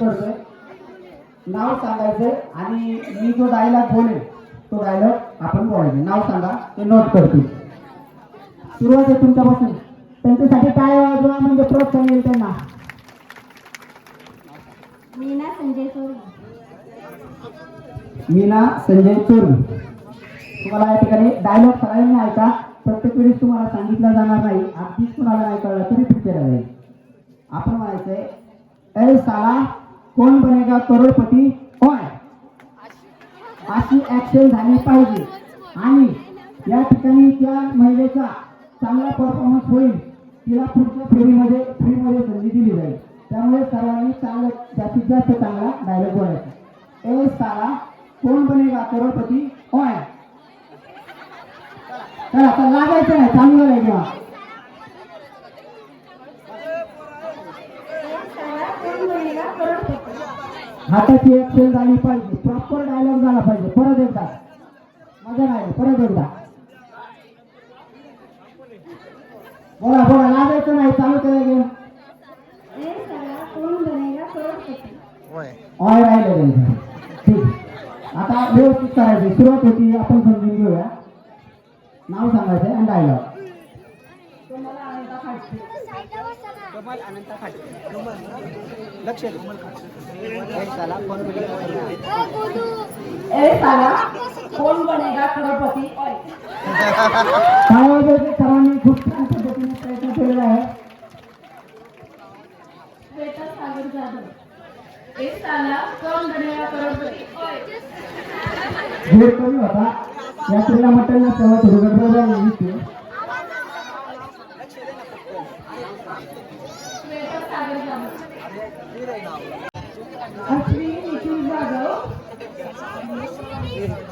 करतोय नाव सांगायचंय आणि मी जो डायलॉग बोलेल तो डायलॉग आपण बोलायचं नाव सांगा ते नोट करतील. सुरुवात आहे तुमच्यापासून. त्यांच्यासाठी काय म्हणजे प्रोत्साहन येईल त्यांना? मीना संजय चोर. मीना संजय चोरवी तुम्हाला या ठिकाणी डायलॉग सगळ्यांनी ऐका. प्रत्येक वेळेस तुम्हाला सांगितलं जाणार नाही. अगदीच कुणाला नाही कळलं तरी पिक्चर आहे. आपण म्हणायचंय ए साला कोण बनेगा करोडपती? होय अशी ऍक्शन झाली पाहिजे. आणि या ठिकाणी त्या महिलेचा चांगला परफॉर्मन्स होईल तिला पुढच्या फेरीमध्ये फ्रीमध्ये संधी दिली जाईल. त्यामुळे सर्वांनी चांगलं जास्तीत जास्त चांगला डायलॉग बोलायचा. ए साला कोण बनेगा करोडपती? होय चला आता लागायचं नाही चांगलं नाही किंवा साला कोण बनेगा करोडपती हाताची ऍक्शन झाली पाहिजे. प्रॉपर डायलॉग झाला पाहिजे. परत एकदा. मजा नाही. परत एकदा. बोला बोला. लागायचं नाही. चालू केलं गेम. साला ऑय राहिलं ठीक. आता व्यवस्थित करायची. सुरुवात होती. आपण समजून घेऊया. नाव सांगायचं आणि डायलॉग तुम्हाला अनंता फाटके ए साला कोण बनेगा करोडपती सर्वांनी खूप छान पद्धतीने प्रयत्न केलेला आहे. श्वेता सागर जाधव. ए साला कोण बनेगा करोडपती होता? यात्रेला मटण नसतं थोडी गडबड झाली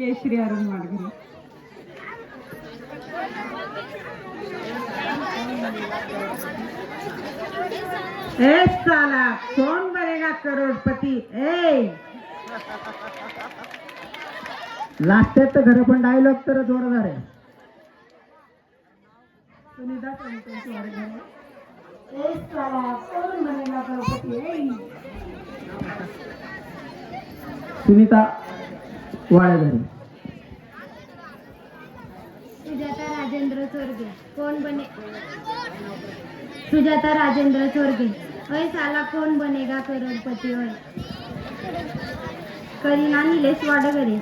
जय श्री अरुण माडगरे ए साला कौन बनेगा करोडपती ए लास्ट तर खरं पण डायलॉग तर जोरदार आहे सुनीता संतोष ए साला कौन बनेगा ए सुनीता वाळेघरे सुजाता राजेंद्र चोरगे. कोण बने? सुजाता राजेंद्र चोरगे. होय साला कोण बनेगा करोडपती होय करीना निलेश वाडगरे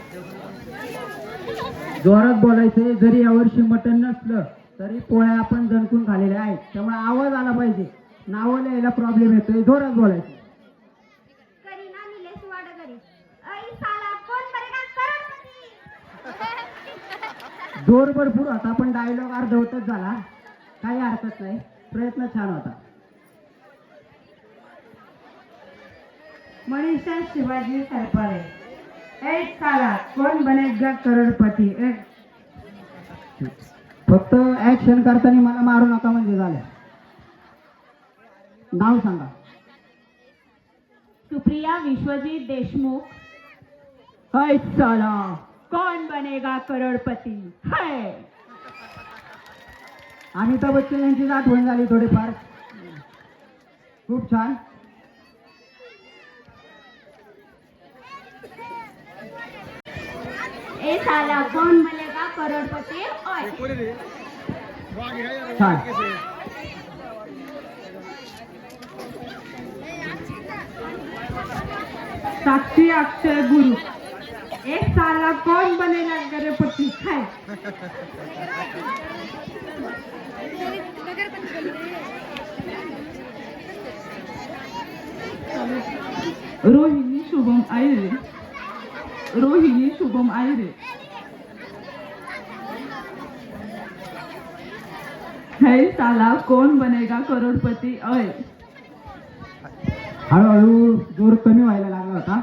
जोरात बोलायचंय जरी यावर्षी मटण नसलं तरी पोळ्या आपण जणकून खाल्लेल्या आहेत. त्यामुळे आवाज आला पाहिजे. नावं लिहायला प्रॉब्लेम येतोय. जोरात बोलायचं करीना निलेश वाडगरे ऐ साला कोण बनेगा करोडपती जोर भरपूर होता पण डायलॉग अर्धवटच झाला. काही हरकत नाही. प्रयत्न छान होता. मनीषा शिवाजी सरपाळे. ए साला कौन बनेगा करोड़पति? फक्त ऍक्शन करताना मला मारू नका म्हणजे झालं. नाव सांगा. सुप्रिया विश्वजीत देशमुख. है साला कौन बनेगा करोड़पति? है। अमिताभ बच्चन यांचीच आठवण झाली थोडीफार. खूप छान. ए साला कोण बनेगा करोडपती? ओय। छान. साक्षी अक्षय गुरु. एक साला कौन बनेगा करोड़पति है रोहिणी शुभम आयरे रोहिणी शुभम आयरे है साला कोण बनेगा करोडपती? अय. हळूहळू जोर कमी व्हायला लागला होता.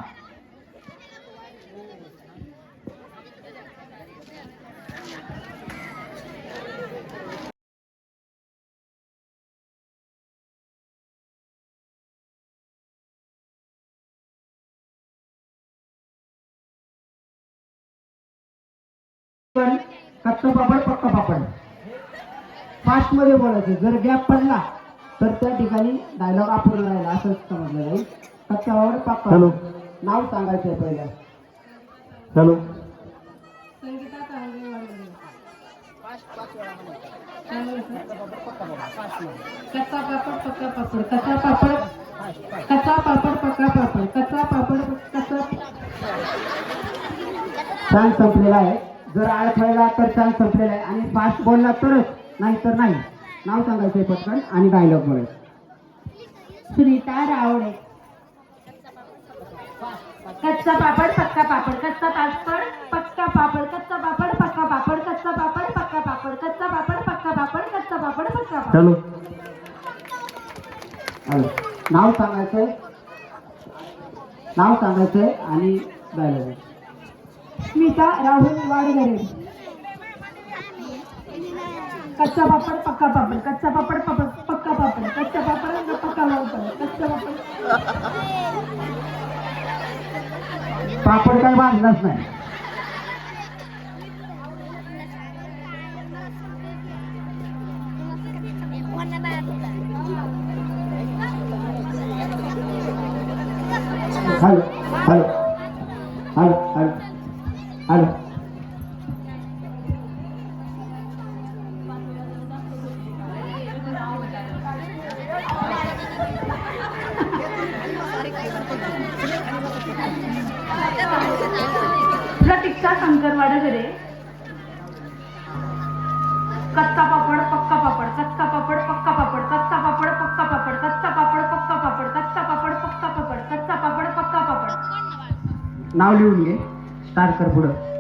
पण कच्चा पापड पक्का पापड. फास्टमध्ये बोलायचे जर गॅप पडला तर त्या ठिकाणी डायलॉग अपूर्ण राहिला असं समजलं जाईल. कच्चा पापड पक्का हॅलो. नाव सांगायचं आहे पहिलं. हॅलो. कच्चा पापड पक्का पापड कच्चा पापड कच्चा पापड पक्का पापड कच्चा पापड कच्चा संपलेला आहे. जर अडथळला तर चान्स संपलेला आहे. आणि फास्ट बोलला तरच. नाही तर नाही. नाव सांगायचं आहे पटकन आणि डायलॉग बोलायचं सुनीता रावडे कच्चा पापड पक्का पापड कच्चा पापड पक्का पापड कच्चा पापड पक्का पापड कच्चा पापड पक्का पापड कच्चा पापड पक्का पापड कच्चा पापड पक्का पापड. नाव सांगायचंय. नाव सांगायचंय आणि डायलॉग स्मिता राहुल वाडगरे. कच्चा पापड पक्का पापड. कच्चा पापड पापड पक्का पापड. कच्चा पापड पक्का पापड. कच्चा पापड. पापड काय बांधलाच नाही. शंकरवाडा घरे. कच्चा पापड पक्का पापड कच्चा पापड पक्का पापड कच्चा पापड पक्का पापड कच्चा पापड पक्का पापड कच्चा पापड पक्का पापड कच्चा पापड पक्का पापड. नाव लिहून घे. स्टार कर पुढं.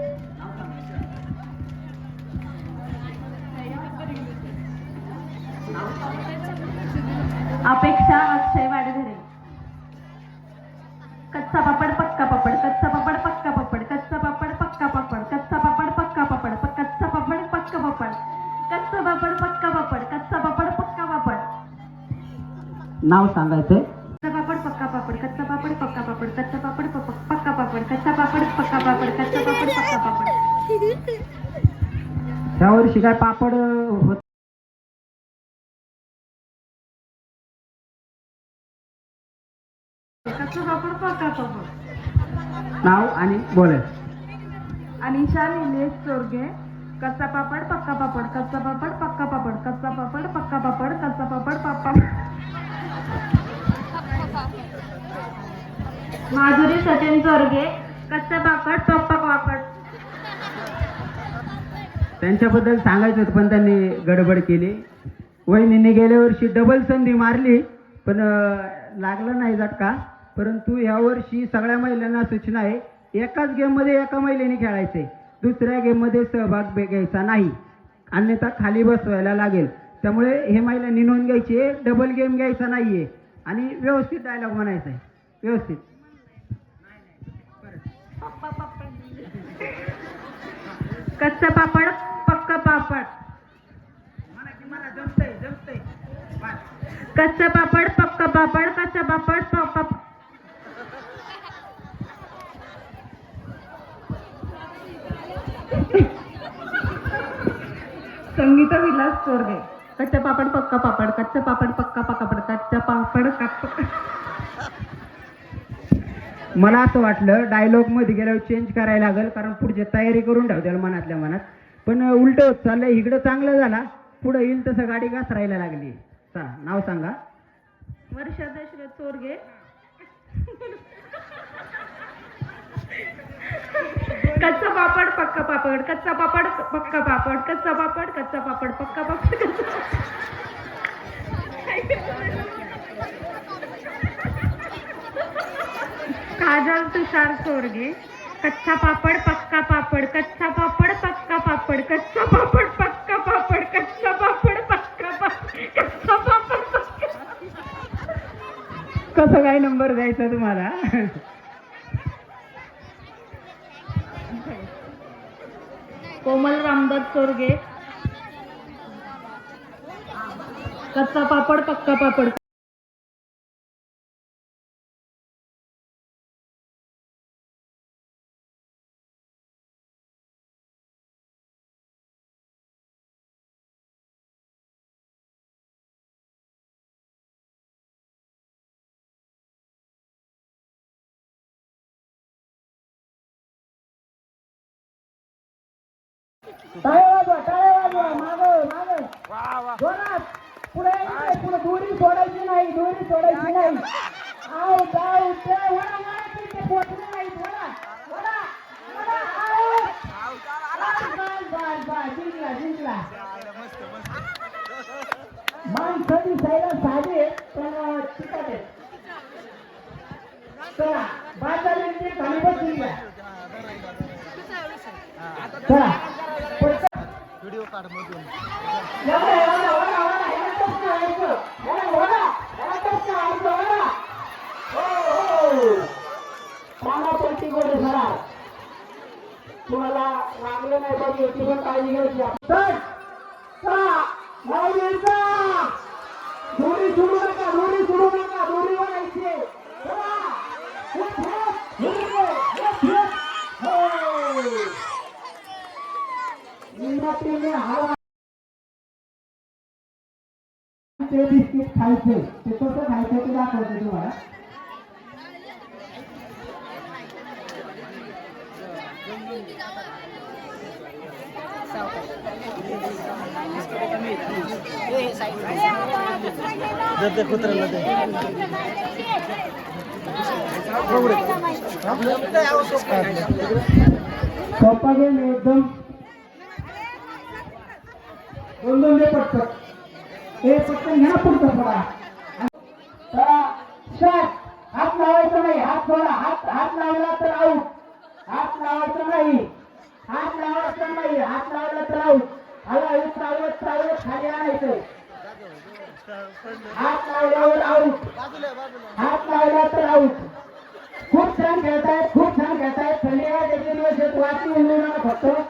नाव सांगायचंय कच्चा पापड पक्का पापड कच्चा पापड पक्का पापड कच्चा पापड पक्का पापड कच्चा पापड पक्का पापड कच्चा पापड पक्का पापड त्या वर्षी काय पापड होत कच्चा पापड पक्का पापड नाव आणि बोलायचं अनिशा निलेश चोरगे कच्चा पापड पक्का पापड कच्चा पापड पक्का पापड कच्चा पापड पक्का पापड कच्चा पापड पापा माधुरी सचिन चोरगे कच्चा पापड पप्पा पापड. त्यांच्याबद्दल सांगायचं होतं पण त्यांनी गडबड केली. वहिनीने गेल्या वर्षी डबल संधी मारली पण लागलं नाही झटका. परंतु ह्या वर्षी सगळ्या महिलांना सूचना आहे एकाच गेममध्ये एका महिलेने खेळायचे दुसऱ्या गेममध्ये सहभाग घ्यायचा नाही. अन्यथा खाली बसवायला लागेल. त्यामुळे हे महिलांनी नोंद घ्यायची आहे. डबल गेम घ्यायचा नाहीये. आणि व्यवस्थित डायलॉग म्हणायचा आहे. व्यवस्थित. कच्चा पापड पक्का पापड. कच्चा पापड पक्का पापड कच्चा पापड पप्पा संगीता विलास चोरगे कच्चा पापड पक्का पापड कच्चा पापड पक्का पापड कच्चा पापड मला असं वाटलं डायलॉगमध्ये गेल्यावर चेंज करायला लागेल कारण पुढची तयारी करून ठेवत्याला मनातल्या मनात. पण उलट होत चाललंय इकडं चांगलं झाला पुढं येईल तसं गाडी घसरायला लागली. चला नाव सांगा. वर्षा दशरथ चोरगे. कच्चा पापड पक्का पापड कच्चा पापड पक्का पापड कच्चा पापड कच्चा पापड पक्का पापड. काजल तुषार सोरगे कच्चा पापड पक्का पापड कच्चा पापड पक्का पापड कच्चा पापड पक्का पापड कच्चा पापड पक्का पापड कच्चा पापड. कसं काय नंबर द्यायचा तुम्हाला? कोमल रामदास चोरगे कच्चा पापड पक्का पापड. जोरात. पुढे पुढे दोरी सोडायची नाही दोरी सोडायची नाही. ते बिस्किट खायचे ते कसं खायचं ते दाखवते तुम्हाला सोपा गेम आहे एकदम दोन दोन दे पटपट हे फक्त घ्या पुढचं थोडा चला हात लावायचा नाही. हात थोडा हात हात लावला तर आऊट हात लावायचा नाही. हात लावायचा नाही. हात लावला तर आऊट हळूहळू चालवत चालवत खाली आणायचं. हात लावल्यावर आऊट हात लावला तर आऊट खूप छान खेळतायत खूप छान खेळतायत. थंडी वाजायचे दिवस आहेत फक्त.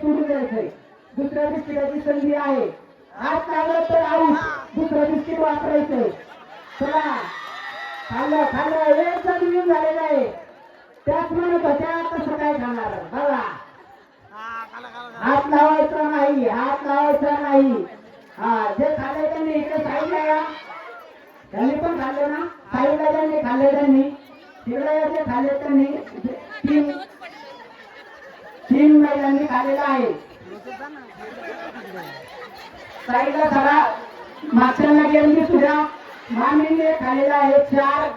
सोडून द्यायचंय दुसऱ्या बिस्किटाची संधी आहे. हात लावलं तर आऊट दुसरं बिस्किट वापरायचंय. चला. खाल्लं खाल्लं. जण येऊन झालेलं आहे. त्याच म्हणत होत्या कसं काय खाणार बघा. हात लावायचा नाही. हात लावायचा नाही. हा जे खाल्ले त्यांनी इकडे साईडला या. त्यांनी पण खाल्ले ना? साईडला ज्यांनी खाल्ले त्यांनी. तिकडे जे खाल्ले त्यांनी तीन तीन महिलांनी खालेला आहे. साईडला जरा मागच्यांना गेली सुद्धा मामीने खालेला आहे चार.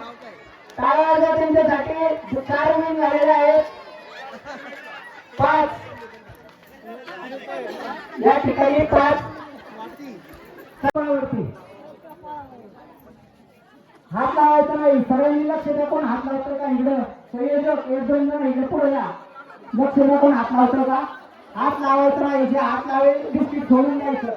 टाळा त्यांच्यासाठी चार महिने झालेले आहेत पाच. या ठिकाणी पाच. सर्वावरती हात लावायचा नाही. सगळ्यांनी लक्ष द्या कोण हात लावतो का इकडं? संयोजक एक दोन जण इकडे पुढे या लक्ष कोण हात लावतो का? हात लावायचं नाही जे हात लावे बिस्किट सोडून द्यायचं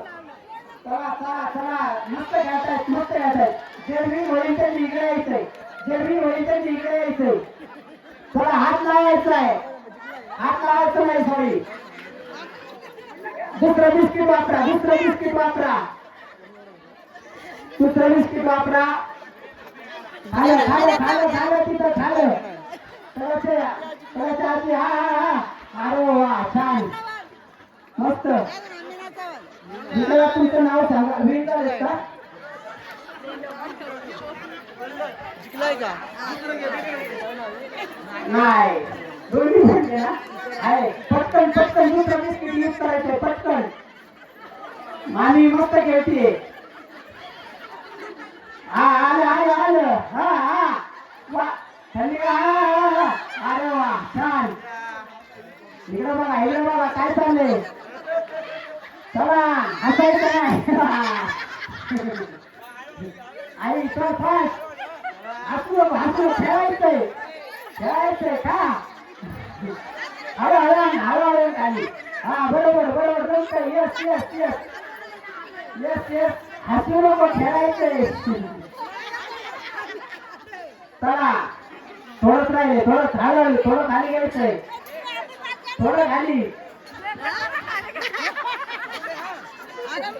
चला चला चला मस्त खेळतायत मस्त खेळतायत जेरवी होईल त्यांनी इकडे यायचंय. जेरवी होईल त्यांनी इकडे यायचंय. चला हात लावायचा आहे. हात लावायचं नाही सॉरी दुसरं बिस्किट वापरा दुसरं बिस्किट वापरा. दुसरं बिस्किट वापरा. झालं झालं झालं झालं तिथं झालं. तळाच्या हा अरे वा छान मस्त. तुमचं नाव सांगा. विजय आहेत का? नाही. दोन्ही म्हणले ना? आहे. पटकन पटकन. दुसरा बिस्किट युज करायचे? पटकन. मामी मस्त खेळतीये. हा आले आले आलं हा हा वा खाली हा, हा, हा. अरे वा छान इकडे बघा इकडे बघा काय चाललंय? चला हसायचं नाही. आई तर फास्ट हसू हसू खेळायचंय. खेळायचंय का? हळू हळू हळू हळू खाली. हा बरोबर बरोबर. नंतर yes yes yes yes yes हसू नको खेळायचंय. चला. थोडंच राहिले थोडं खाली थोडं खाली घ्यायचंय. थोडं खाली.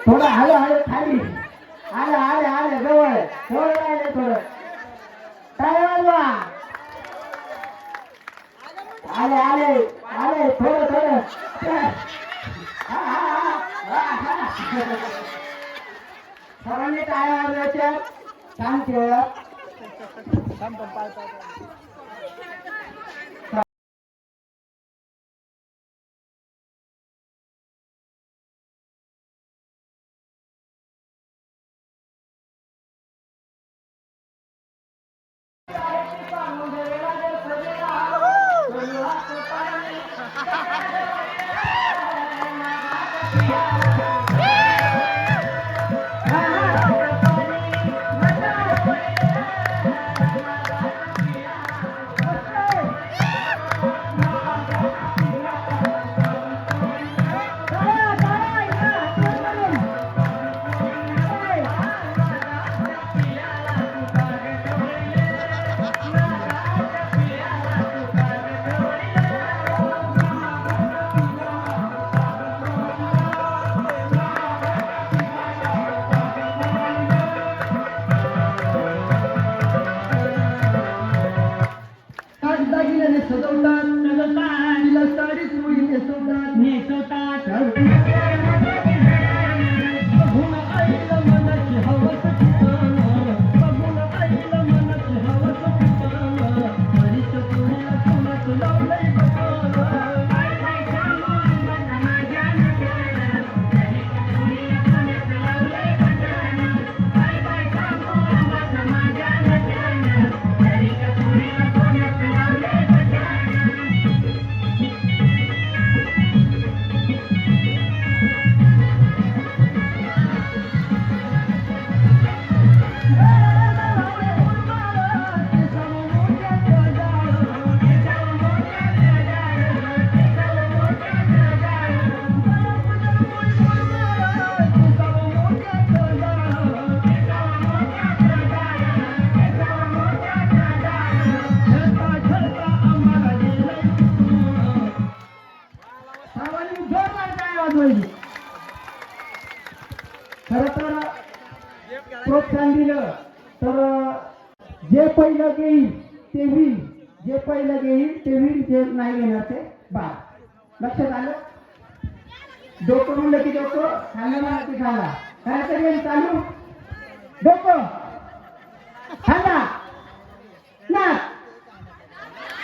थोडं हळू हळू खाली. आलं आलं आलं जवळ. थोडं राहिलं थोडं. काय वाजवा आले आले आले थोडं थोडं. सरांनी हा, हा, हा, हा. सर्वांनी काय वाजवायच्या छान खेळ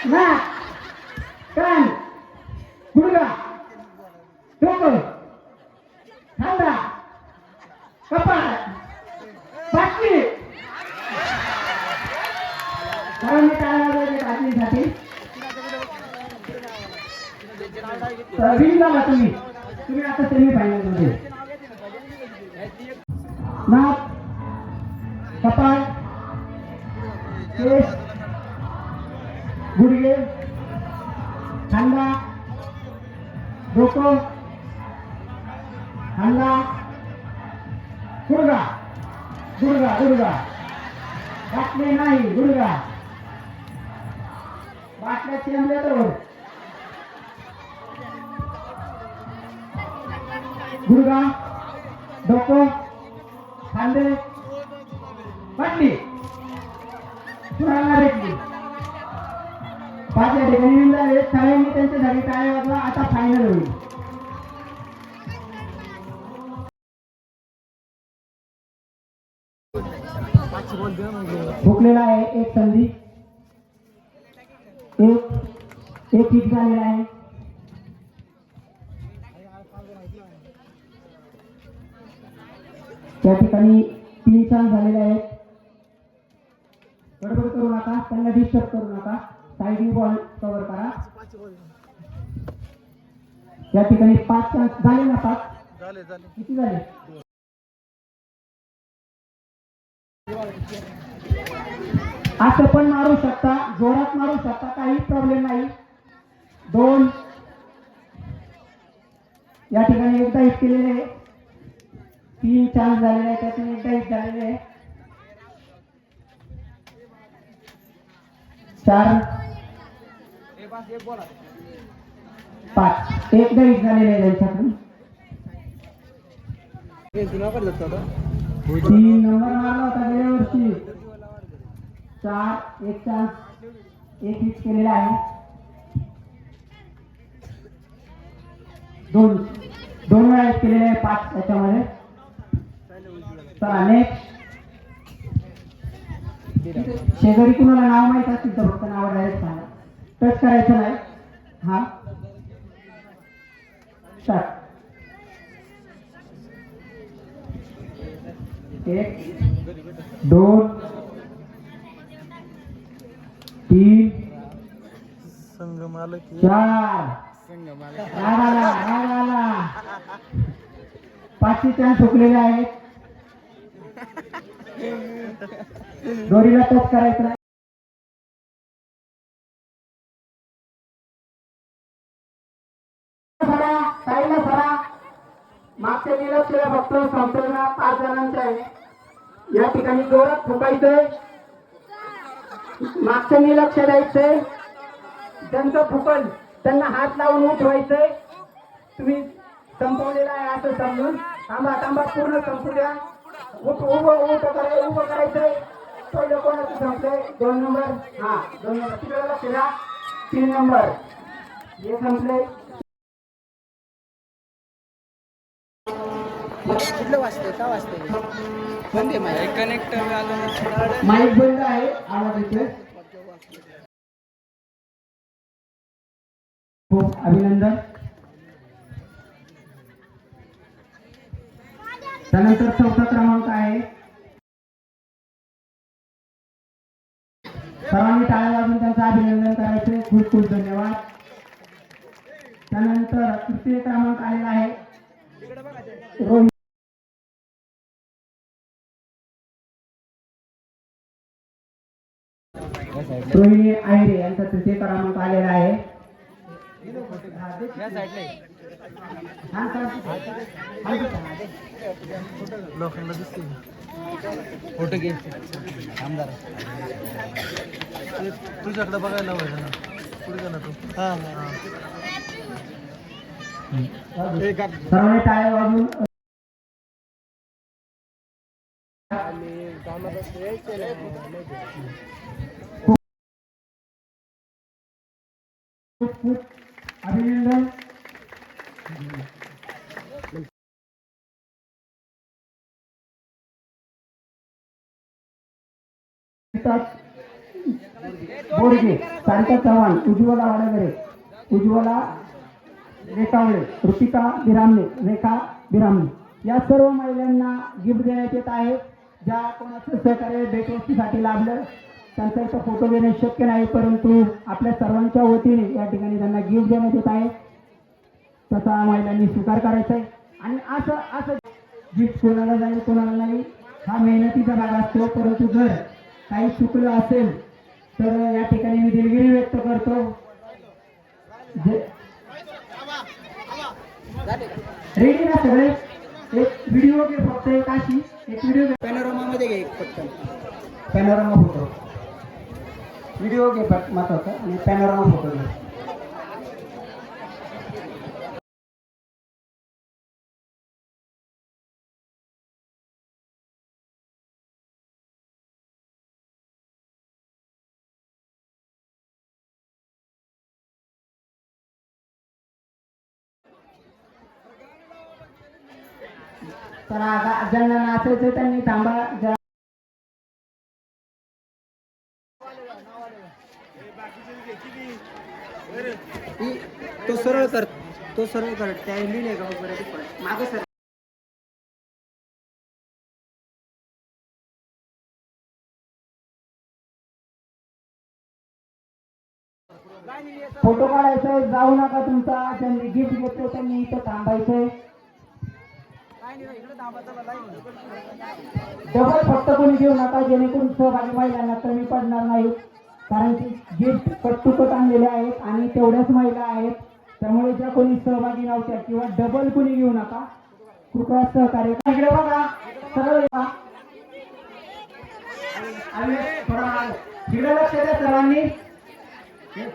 नाक कान गुडगा डोकं खांदा कपाळ बाटली सर्वांनी काय वाजवायचे बाटलीसाठी तर विन झाला डोकं खांदे. बाटली कुणाला भेटली पाच या ठिकाणी येऊन झाले सगळ्यांनी त्यांच्यासाठी वाजवा. आता फायनल होईल. आहे एक संधी. एक एक हिट झालेला आहे. त्या ठिकाणी तीन चाल झालेले आहेत. गडबड करू नका त्यांना डिस्टर्ब करू नका. साईडनी बॉल कव्हर करा. या ठिकाणी पाच चान्स झाले ना पाच? किती झाले? असं पण मारू शकता जोरात मारू शकता काही प्रॉब्लेम नाही. दोन. या ठिकाणी एकदा हिट केलेले आहे. तीन चान्स झालेले आहे त्यातून एकदा हिट झालेले आहे. चार. पाच. एकदा हिट झालेले आहे त्यांच्याकडून. तीन नंबर मारला होता गेल्या वर्षी. चार एक चान्स. एक हिट केलेला आहे. दोन. दोन वेळा हिट केलेले आहे पाच याच्यामध्ये. चला नेक्स्ट शेजारी कुणाला नाव माहीत असतील तर फक्त नाव डायरेक्ट सांगा. टच करायचं नाही. हा. स्टार्ट एक दोन तीन चार. पाचशे चान्स हुकलेले आहेत. दोरीला टच करायचं नाही. सरा साईला सरा. मागच्या निलक्षला फक्त संपूर्ण पाच जणांचे आहे. या ठिकाणी जोरात फुकायचंय. मागचं लक्ष द्यायचंय ज्यांचं फुकल त्यांना हात लावून उठवायचंय. तुम्ही संपवलेला आहे असं समजून. थांबा थांबा पूर्ण संपू द्या. उठ उभं उभं कराय उभं करायचंय. पहिलं कोणाचं संपलंय दोन नंबर? हा दोन नंबर. तिकडे लक्ष द्या तीन नंबर. हे संपले माईक बंद आहे. आवाज येतोय. खूप अभिनंदन. त्यानंतर चौथा क्रमांक आहे. सर्वांनी टाळ्या वाजून त्यांचं अभिनंदन करायचे. खूप खूप धन्यवाद. त्यानंतर तृतीय क्रमांक आलेला आहे. रोहित. रोहिणी आयरे यांचा तृतीय क्रमांक आलेला आहे. हा, सर. हा, लोकांना दिसते फ़ोटो घे आमदार तुझ्याकडे बघायला पाहिजे ना। पुढे ना तू। हा टाळ्या खूप खूप अभिनंदन. बोडगे सारिका चव्हाण उज्ज्वला वाडगरे उज्ज्वला रेखावळे ऋतिका बिरामणे रेखा बिरामणे. या सर्व महिलांना गिफ्ट देण्यात येत आहे. ज्या कोणाचं सहकार्य भेटवस्तीसाठी लाभलं त्यांचा फोटो घेणे शक्य नाही परंतु आपल्या सर्वांच्या वतीने या ठिकाणी त्यांना गिफ्ट देण्यात येत आहे. तसा महिलांनी स्वीकार करायचा आहे. आणि असं असं गिफ्ट कोणाला जाईल कोणाला नाही हा मेहनतीचा भाग असतो. परंतु जर काही चुकलं असेल तर या ठिकाणी मी दिलगिरी व्यक्त करतो. रेडी ना सगळे? एक व्हिडिओ घे फक्त एक अशी एक व्हिडिओ घे. पॅनोरामा मध्ये घे एक पटकन. पॅनोरामा फोटो व्हिडिओ घे पट महत्त्वाचा आणि पॅनोरामा फोटो घे तर आता ज्यांना नाचायचं त्यांनी थांबा ज्या तो सरळ कर तो सरळ कर त्या लिहिले का मागे सर फोटो काढायचा जाऊ नका तुमचा. ज्यांनी गिफ्ट घेतलं त्यांनी इथं थांबायचंय. डबल फक्त कोणी घेऊ नका जेणेकरून सहभागी महिलांना कमी पडणार नाही. कारण की गिफ्ट कट्टुकट आणलेले आहेत आणि तेवढ्याच महिला आहेत. त्यामुळे ज्या कोणी सहभागी नव्हत्या किंवा डबल कोणी घेऊ नका कृपया सहकार्य करा. इकडे बघा सरळ येवा. आणि लक्ष द्या सर्वांनी इकडे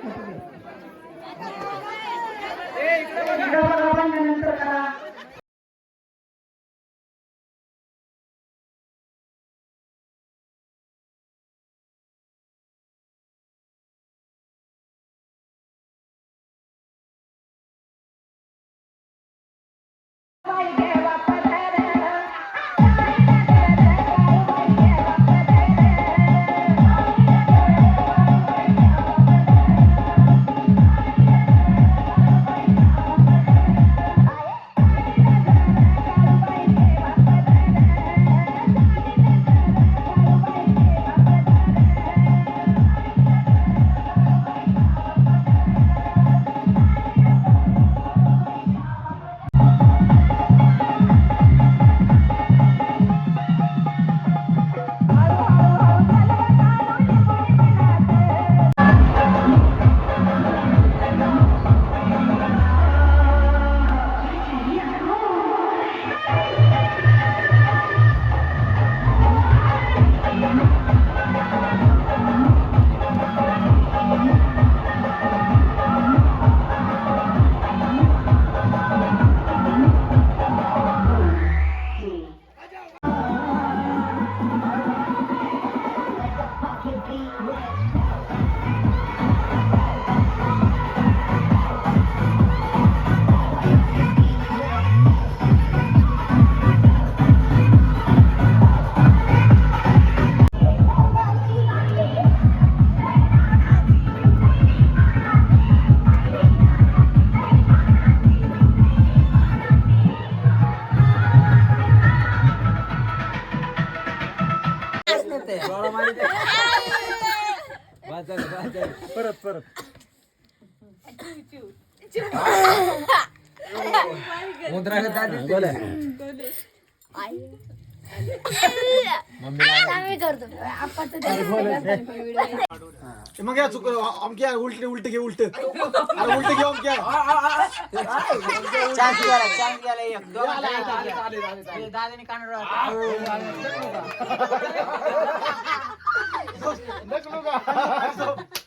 बघा बंद नंतर करा परत मग या चुक अमक्या उलटे उलटे घे उलट. उलट घे अमक्या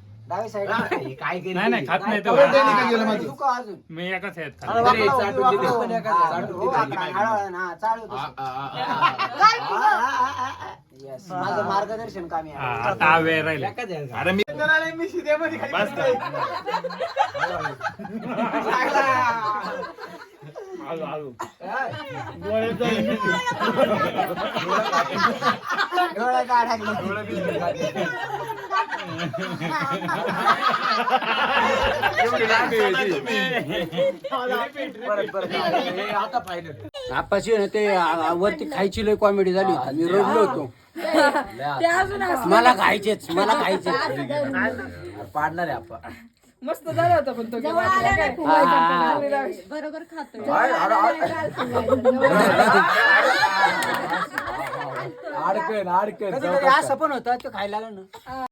डाव्या साईडला काय नाही नाही खात नाही तोवर तोवर त्यांनी काय केलं माझं? अजून. मी एकाच खाल्लं. हा, हो. हा, हा, हा, हा. माझं मार्गदर्शन काम हा, आहे आता वेळ राहिला. अरे मी डोळ्यात अडकलं. आपाशी ना ते आ- वरती खायची लय कॉमेडी झाली होती. मी रडलो होतो. मला खायचेच मला खायचेच. पाडणार आहे आपण. मस्त झाला होता पण तो बरोबर खातो कधी कधी असं पण होतं ते खायला लागलं ना.